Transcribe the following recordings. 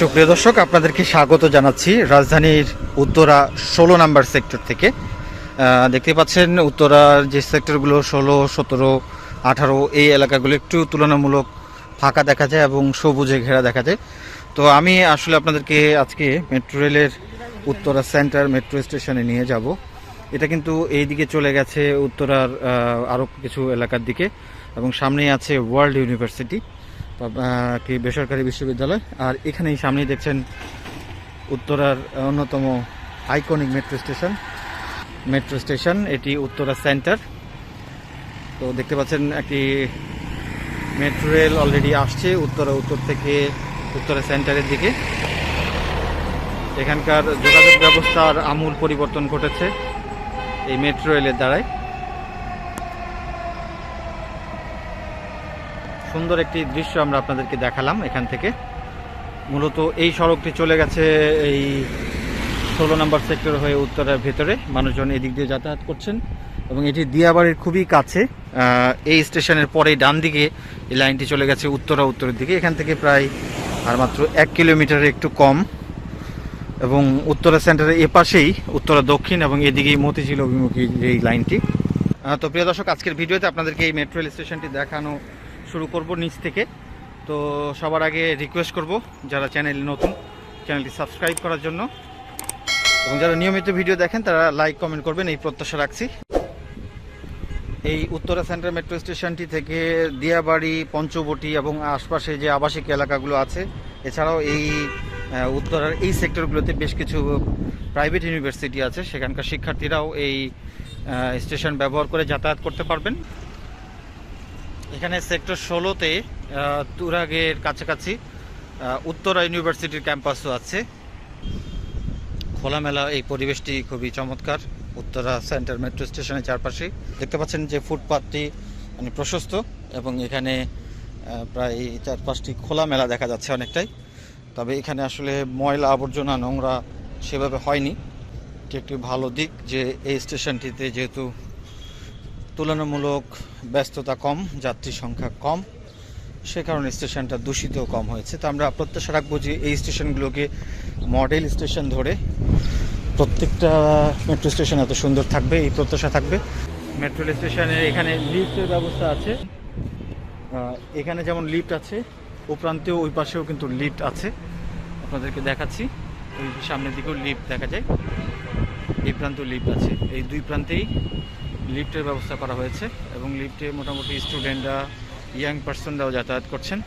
সুপ্রিয় দর্শক, আপনাদেরকে স্বাগত জানাচ্ছি রাজধানীর উত্তরা ষোলো নাম্বার সেক্টর থেকে। দেখতে পাচ্ছেন উত্তরার যে সেক্টরগুলো ষোলো, সতেরো, আঠারো, এই এলাকাগুলো একটু তুলনামূলক ফাঁকা দেখা যায় এবং সবুজে ঘেরা দেখা যায়। তো আমি আসলে আপনাদেরকে আজকে মেট্রো রেলের উত্তরা সেন্টার মেট্রো স্টেশনে নিয়ে যাব। এটা কিন্তু এই দিকে চলে গেছে উত্তরার আরও কিছু এলাকার দিকে এবং সামনেই আছে ওয়ার্ল্ড ইউনিভার্সিটি। কি বেসরকারি বিশ্ববিদ্যালয়। আর এখানেই সামনেই দেখছেন উত্তরার অন্যতম iconic metro station metro station এটি উত্তরা সেন্টার তো দেখতে পাচ্ছেন একটি মেট্রো রেল অলরেডি আসছে উত্তরা উত্তর থেকে উত্তরা সেন্টারের দিকে। এখানকার যোগাযোগ ব্যবস্থার আমূল পরিবর্তন ঘটেছে এই মেট্রো রেলের দ্বারাই। সুন্দর একটি দৃশ্য আমরা আপনাদেরকে দেখালাম এখান থেকে। মূলত এই সড়কটি চলে গেছে এই ষোলো নম্বর সেক্টর হয়ে উত্তরের ভেতরে। মানুষজন এদিক দিয়ে যাতায়াত করছেন এবং এটি দিয়াবাড়ির খুবই কাছে। এই স্টেশনের পরে ডান দিকে এই লাইনটি চলে গেছে উত্তরা উত্তরের দিকে। এখান থেকে প্রায় আর মাত্র এক কিলোমিটারের একটু কম। এবং উত্তরা সেন্টারের এপাশেই উত্তরা দক্ষিণ এবং এদিকেই মতিঝিল অভিমুখী এই লাইনটি। তো প্রিয় দর্শক, আজকের ভিডিওতে আপনাদেরকে এই মেট্রো রেল স্টেশনটি দেখানো শুরু করব নিচ থেকে। তো সবার আগে রিকোয়েস্ট করব যারা চ্যানেল নতুন চ্যানেলটি সাবস্ক্রাইব করার জন্য। এবং যারা নিয়মিত ভিডিও দেখেন, তারা লাইক কমেন্ট করবেন, এই প্রত্যাশা রাখছি। এই উত্তরা সেন্ট্রাল মেট্রো স্টেশনটি থেকে দিয়াবাড়ি, পঞ্চবটি এবং আশপাশে যে আবাসিক এলাকাগুলো আছে, এছাড়াও এই উত্তরার এই সেক্টরগুলোতে বেশ কিছু প্রাইভেট ইউনিভার্সিটি আছে। সেখানকার শিক্ষার্থীরাও এই স্টেশন ব্যবহার করে যাতায়াত করতে পারবেন। এখানে সেক্টর ষোলোতে তুরাগের কাছাকাছি উত্তরা ইউনিভার্সিটির ক্যাম্পাসও আছে। খোলামেলা এই পরিবেশটি খুবই চমৎকার। উত্তরা সেন্টার মেট্রো স্টেশনের চারপাশে। দেখতে পাচ্ছেন যে ফুটপাথটি মানে প্রশস্ত এবং এখানে প্রায় চারপাশটি খোলামেলা দেখা যাচ্ছে অনেকটাই। তবে এখানে আসলে ময়লা আবর্জনা, নোংরা সেভাবে হয়নি। এটি একটি ভালো দিক যে এই স্টেশনটিতে যেহেতু তুলনামূলক ব্যস্ততা কম যাত্রী সংখ্যা কম। সে কারণে স্টেশনটা দূষিত কম হয়েছে। তো আমরা প্রত্যাশা রাখব যে এই স্টেশনগুলোকে মডেল স্টেশন ধরে প্রত্যেকটা মেট্রো স্টেশন এত সুন্দর থাকবে এই প্রত্যাশা থাকবে। মেট্রো রেল স্টেশনে এখানে লিফটের ব্যবস্থা আছে। এখানে যেমন লিফট আছে ও প্রান্তেও ওই পাশেও কিন্তু লিফট আছে। আপনাদেরকে দেখাচ্ছি। ওই সামনের দিকেও লিফট দেখা যায়। এই প্রান্তেও লিফট আছে। এই দুই প্রান্তেই লিফটের ব্যবস্থা করা হয়েছে এবং লিফটে মোটামুটি স্টুডেন্টরা ইয়াং পার্সনরাও যাতায়াত করছেন।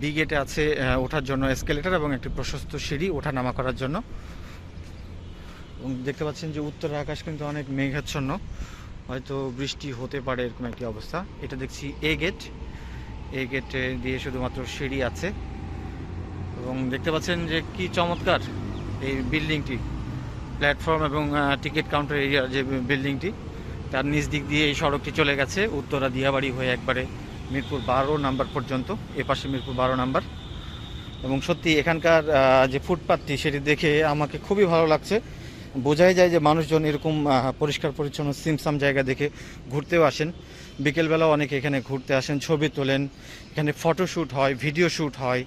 বি গেটে আছে ওঠার জন্য এসকেলেটর এবং একটি প্রশস্ত সিঁড়ি ওঠা নামা করার জন্য। এবং দেখতে পাচ্ছেন যে উত্তরের আকাশ কিন্তু অনেক মেঘাচ্ছন্ন। হয়তো বৃষ্টি হতে পারে এরকম একটি অবস্থা। এটা দেখছি এ গেট এ গেটে দিয়ে শুধুমাত্র সিঁড়ি আছে। এবং দেখতে পাচ্ছেন যে কি চমৎকার। এই বিল্ডিংটি, প্ল্যাটফর্ম এবং টিকিট কাউন্টার এরিয়ার যে বিল্ডিংটি, তার নিচ দিক দিয়ে এই সড়কটি চলে গেছে উত্তরা দিয়াবাড়ি হয়ে একবারে মিরপুর বারো নাম্বার পর্যন্ত, এ পাশে মিরপুর বারো নাম্বার। এবং সত্যি এখানকার যে ফুটপাথটি সেটি দেখে আমাকে খুবই ভালো লাগছে। বোঝাই যায় যে মানুষজন এরকম পরিষ্কার পরিচ্ছন্ন সিমসাম জায়গা দেখে ঘুরতেও আসেন। বিকেলবেলাও অনেকে এখানে ঘুরতে আসেন, ছবি তোলেন। এখানে ফটোশ্যুট হয়, ভিডিও শ্যুট হয়।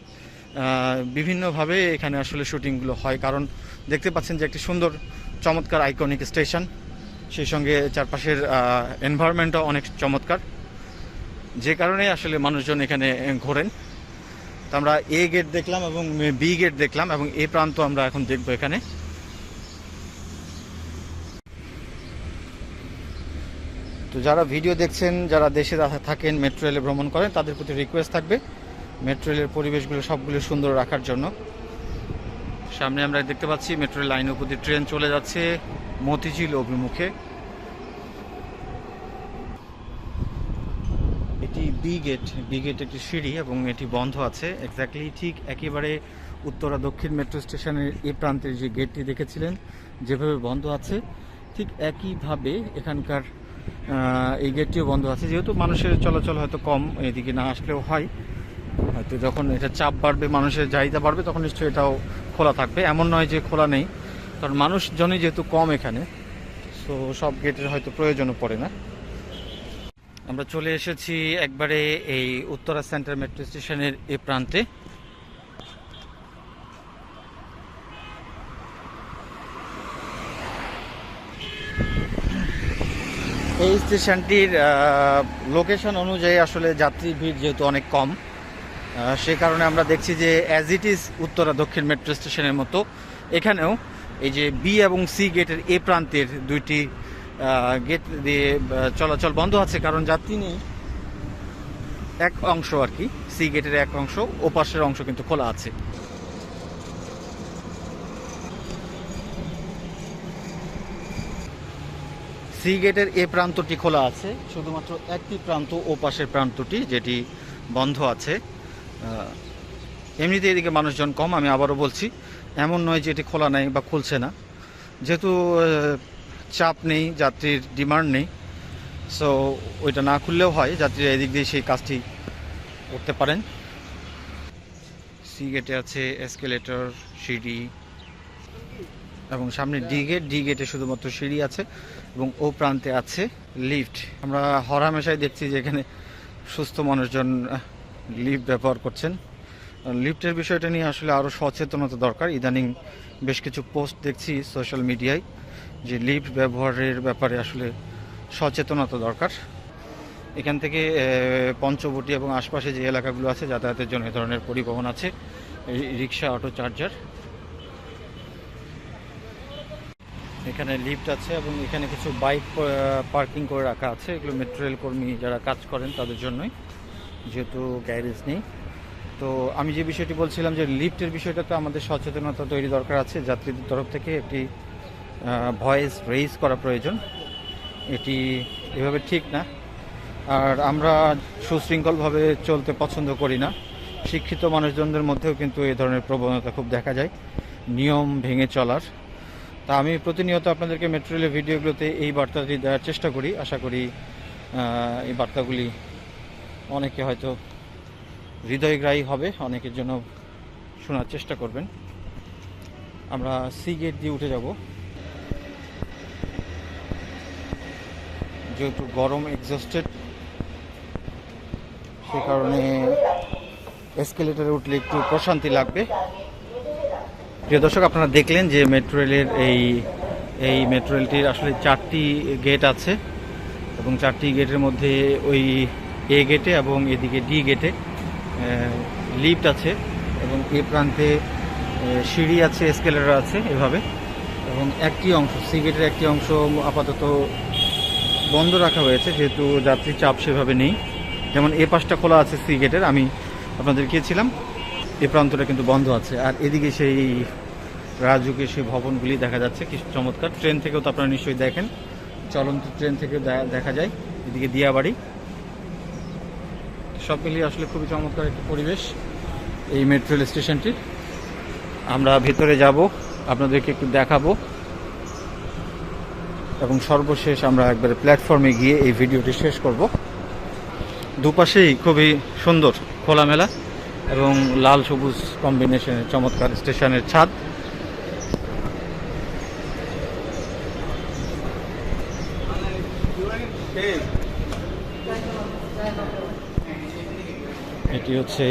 বিভিন্নভাবে এখানে আসলে শুটিংগুলো হয়। কারণ দেখতে পাচ্ছেন যে একটি সুন্দর, চমৎকার আইকনিক স্টেশন সেই সঙ্গে চারপাশের এনভায়রনমেন্টও অনেক চমৎকার। যে কারণে আসলে মানুষজন এখানে ঘোরেন। তো আমরা এ গেট দেখলাম এবং বি গেট দেখলাম এবং এ প্রান্ত আমরা এখন দেখব এখানে। তো যারা ভিডিও দেখছেন, যারা দেশে থাকেন মেট্রো রেলে ভ্রমণ করেন, তাদের প্রতি রিকোয়েস্ট থাকবে মেট্রো রেলের পরিবেশগুলো সবগুলো সুন্দর রাখার জন্য। সামনে আমরা দেখতে পাচ্ছি মেট্রো লাইনের উপর দিয়ে ট্রেন চলে যাচ্ছে মতিঝিল অভিমুখে। এটি বি গেট বি গেট একটি সিঁড়ি এবং এটি বন্ধ আছে। এক্স্যাক্টলি ঠিক একেবারে উত্তরা দক্ষিণ মেট্রো স্টেশনের এ প্রান্তের যে গেটটি দেখেছিলেন, যেভাবে বন্ধ আছে, ঠিক একইভাবে এখানকার এই গেটটিও বন্ধ আছে। যেহেতু মানুষের চলাচল হয়তো কম, এদিকে না আসলেও হয়। হয়তো যখন এটা চাপ বাড়বে, মানুষের চাহিদা বাড়বে, তখন নিশ্চয়ই এটাও খোলা থাকবে। এমন নয় যে খোলা নেই, কারণ মানুষজনই যেহেতু কম এখানে সো সব গেটের হয়তো প্রয়োজনও পড়ে না। আমরা চলে এসেছি একবারে এই উত্তরা সেন্টার মেট্রো স্টেশনের এ প্রান্তে। এই স্টেশনটির লোকেশন অনুযায়ী আসলে যাত্রী ভিড় যেহেতু অনেক কম সে কারণে আমরা দেখছি যে অ্যাজ ইট ইজ উত্তরা দক্ষিণ মেট্রো স্টেশনের মতো, এখানেও এই যে বি এবং সি গেটের এ প্রান্তের দুইটি গেট দিয়ে চলাচল বন্ধ আছে, কারণ যাত্রী নেই এক অংশ আর কি সি গেটের এক অংশ ও পাশের অংশ কিন্তু খোলা আছে। সি গেটের এ প্রান্তটি খোলা আছে, শুধুমাত্র একটি প্রান্ত ও পাশের প্রান্তটি যেটি বন্ধ আছে। এমনিতে এদিকে মানুষজন কম, আমি আবারও বলছি, এমন নয় যে এটি খোলা নেই বা খুলছে না। যেহেতু চাপ নেই, যাত্রীর ডিমান্ড নেই, সো ওইটা না খুললেও হয়, যাত্রীরা এদিক দিয়ে সেই কাজটি করতে পারেন। সি গেটে আছে এসকেলেটর সিঁড়ি, এবং সামনে ডি গেট ডি গেটে শুধুমাত্র সিঁড়ি আছে, এবং ও প্রান্তে আছে লিফট আমরা হরহামেশাই দেখছি যে এখানে সুস্থ মানুষজন লিফট ব্যবহার করছেন। লিফটের বিষয়টা নিয়ে আসলে আরও সচেতনতা দরকার। ইদানিং বেশ কিছু পোস্ট দেখছি সোশ্যাল মিডিয়ায় যে লিফট ব্যবহারের ব্যাপারে আসলে সচেতনতা দরকার। এখান থেকে পঞ্চবটি এবং আশপাশে যে এলাকাগুলো আছে, যাতায়াতের জন্য এ ধরনের পরিবহন আছে রিক্সা, অটো, চার্জার। এখানে লিফট আছে এবং এখানে কিছু বাইক পার্কিং করে রাখা আছে। এগুলো মেট্রো রেল কর্মী যারা কাজ করেন তাদের জন্যই। যেহেতু গ্যারেজ নেই। তো আমি যে বিষয়টি বলছিলাম যে লিফটের বিষয়টা তো আমাদের সচেতনতা তৈরি দরকার আছে। যাত্রীদের তরফ থেকে একটি ভয়েস রেইজ করা প্রয়োজন। এটি এভাবে ঠিক না। আর আমরা সুশৃঙ্খলভাবে চলতে পছন্দ করি না। শিক্ষিত মানুষজনদের মধ্যেও কিন্তু এই ধরনের প্রবণতা খুব দেখা যায়। নিয়ম ভেঙে চলার। তা আমি প্রতিনিয়ত আপনাদেরকে মেট্রো রেলের ভিডিওগুলোতে এই বার্তাটি দেওয়ার চেষ্টা করি। আশা করি এই বার্তাগুলি অনেকে হয়তো হৃদয়গ্রাহী হবে, অনেকের জন্য শোনার চেষ্টা করবেন। আমরা সি গেট দিয়ে উঠে যাব। যেহেতু গরম এক্সস্টেড সে কারণে এসকেলেটারে উঠলে একটু প্রশান্তি লাগবে। প্রিয় দর্শক, আপনারা দেখলেন যে মেট্রো রেলের এই এই মেট্রো রেলটির আসলে চারটি গেট আছে এবং চারটি গেটের মধ্যে ওই এ গেটে এবং এদিকে ডি গেটে লিফট আছে এবং এ প্রান্তে সিঁড়ি আছে এসকেলেটার আছে এভাবে এবং একটি অংশ, সি গেটের একটি অংশ আপাতত বন্ধ রাখা হয়েছে, যেহেতু যাত্রী চাপ সেভাবে নেই। যেমন এ পাশটা খোলা আছে সি গেটের, আমি আপনাদের গিয়েছিলাম, এ প্রান্তটা কিন্তু বন্ধ আছে। আর এদিকে সেই রাজুকে সেই ভবনগুলি দেখা যাচ্ছে, কি চমৎকার। ট্রেন থেকেও তো আপনারা নিশ্চয়ই দেখেন, চলন্ত ট্রেন থেকেও দেখা যায়। এদিকে দিয়াবাড়ি সব মিলিয়ে আসলে খুবই চমৎকার একটি পরিবেশ এই মেট্রো রেল স্টেশনটির আমরা ভেতরে যাব, আপনাদেরকে একটু দেখাবো। এবং সর্বশেষ আমরা একবারে প্ল্যাটফর্মে গিয়ে এই ভিডিওটি শেষ করব। দুপাশেই খুবই সুন্দর খোলামেলা এবং লাল সবুজ কম্বিনেশনের চমৎকার স্টেশনের ছাদ। এটি হচ্ছে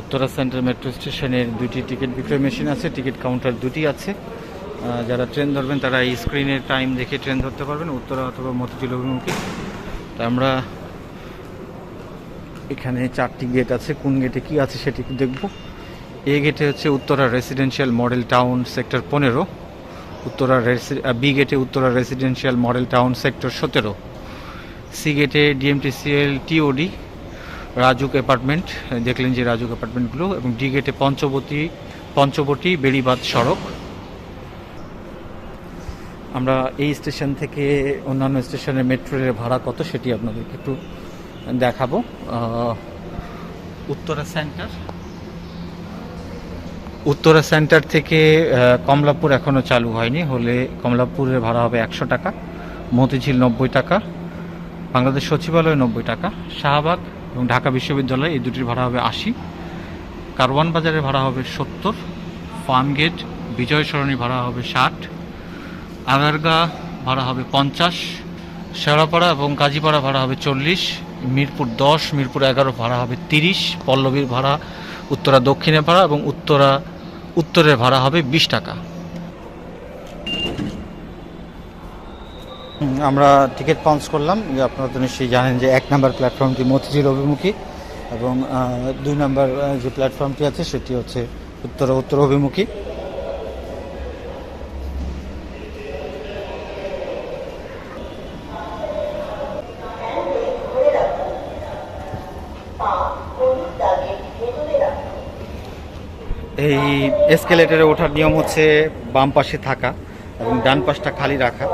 উত্তরা সেন্ট্রাল মেট্রো স্টেশনের দুটি টিকিট বিক্রয় মেশিন আছে, টিকিট কাউন্টার দুটি আছে। যারা ট্রেন ধরবেন তারা এই স্ক্রিনের টাইম দেখে ট্রেন ধরতে পারবেন, উত্তরা অথবা মতিঝিল অভিমুখী। তা আমরা এখানে চারটি গেট আছে, কোন গেটে কি আছে সেটি দেখব। এ গেটে হচ্ছে Uttara residential model town sector পনেরো, উত্তরা বি গেটে Uttara residential model town sector সতেরো সি গেটে ডিএমটিসিএল টিওডি রাজুক অ্যাপার্টমেন্ট, দেখলেন যে রাজুক অ্যাপার্টমেন্টগুলো, এবং ডি গেটে পঞ্চবতী পঞ্চবটি বেড়িবাঁধ সড়ক। আমরা এই স্টেশন থেকে অন্যান্য স্টেশনের মেট্রো রেলের ভাড়া কত সেটি আপনাদেরকে একটু দেখাবো। উত্তরা সেন্টার। উত্তরা সেন্টার থেকে কমলাপুর এখনও চালু হয়নি, হলে কমলাপুরের ভাড়া হবে একশো টাকা, মতিঝিল নব্বই টাকা, বাংলাদেশ সচিবালয় নব্বই টাকা, শাহবাগ এবং ঢাকা বিশ্ববিদ্যালয় এই দুটির ভাড়া হবে আশি। কারওয়ান বাজারের ভাড়া হবে সত্তর। ফার্মগেট বিজয় সরণি ভাড়া হবে ষাট। আগারগা ভাড়া হবে পঞ্চাশ। শেওড়াপাড়া এবং কাজীপাড়া ভাড়া হবে চল্লিশ। মিরপুর দশ, মিরপুর এগারো ভাড়া হবে তিরিশ। পল্লবীর ভাড়া উত্তরা দক্ষিণে ভাড়া এবং উত্তরা, উত্তরের ভাড়া হবে বিশ টাকা। আমরা টিকিট পাউন্স করলাম। আপনারা তো নিশ্চয়ই জানেন যে এক নম্বর প্ল্যাটফর্মটি মতিঝিল অভিমুখী এবং দুই নম্বর যে প্ল্যাটফর্মটি আছে সেটি হচ্ছে উত্তর উত্তর অভিমুখী। এই এসকেলেটারে ওঠার নিয়ম হচ্ছে বাম পাশে থাকা। এবং ডান পাশটা খালি রাখা।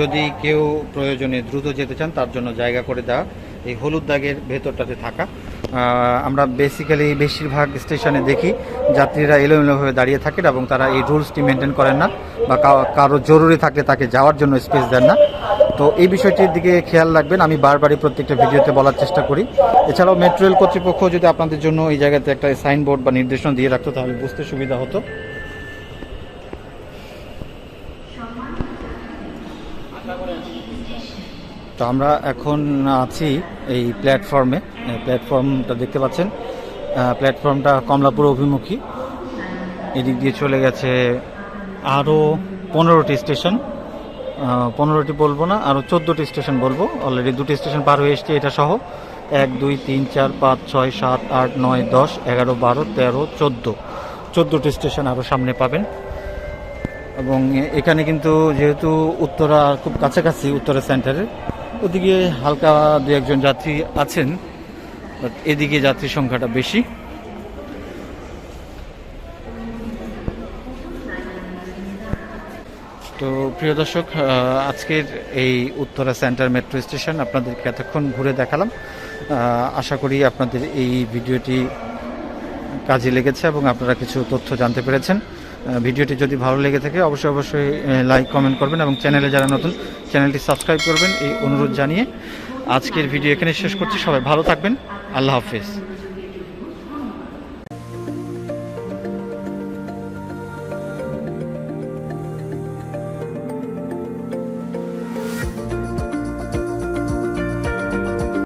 যদি কেউ প্রয়োজনে দ্রুত যেতে চান, তার জন্য জায়গা করে দেওয়া এই হলুদ দাগের ভেতরটাতে থাকা। আমরা বেসিক্যালি বেশিরভাগ স্টেশনে দেখি, যাত্রীরা এলোমেলোভাবে দাঁড়িয়ে থাকেন এবং তারা এই রুলসটি মেনটেন করেন না বা কারও জরুরি থাকলে তাকে যাওয়ার জন্য স্পেস দেন না। তো এই বিষয়টির দিকে খেয়াল রাখবেন। আমি বারবারই প্রত্যেকটা ভিডিওতে বলার চেষ্টা করি। এছাড়াও মেট্রো রেল কর্তৃপক্ষ যদি আপনাদের জন্য এই জায়গাতে একটা সাইনবোর্ড বা নির্দেশনা দিয়ে রাখতো, তাহলে বুঝতে সুবিধা হতো। তো আমরা এখন আছি এই প্ল্যাটফর্মে প্ল্যাটফর্মটা দেখতে পাচ্ছেন। প্ল্যাটফর্মটা কমলাপুর অভিমুখী। এদিক দিয়ে চলে গেছে আরও পনেরোটি স্টেশন। পনেরোটি বলব না আরও চোদ্দোটি স্টেশন বলব। অলরেডি দুটি স্টেশন পার হয়ে এসছে এটা সহ। এক, দুই, তিন, চার, পাঁচ, ছয়, সাত, আট, নয়, দশ, এগারো, বারো, তেরো, চোদ্দ। চোদ্দোটি স্টেশন আরও সামনে পাবেন। এবং এখানে কিন্তু যেহেতু উত্তরা খুব কাছাকাছি, উত্তরা সেন্টারে ওদিকে হালকা দু একজন যাত্রী আছেন এদিকে যাত্রী সংখ্যাটা বেশি। তো প্রিয় দর্শক আজকের এই উত্তরা সেন্টার মেট্রো স্টেশন আপনাদেরকে এতক্ষণ ঘুরে দেখালাম। আশা করি আপনাদের এই ভিডিওটি কাজে লেগেছে এবং আপনারা কিছু তথ্য জানতে পেরেছেন। ভিডিওটি যদি ভালো লেগে থাকে, অবশ্যই অবশ্যই লাইক কমেন্ট করবেন এবং চ্যানেলে যারা নতুন চ্যানেলটি সাবস্ক্রাইব করবেন। এই অনুরোধ জানিয়ে আজকের ভিডিও এখানে শেষ করছি। সবাই ভালো থাকবেন। আল্লাহ হাফিজ।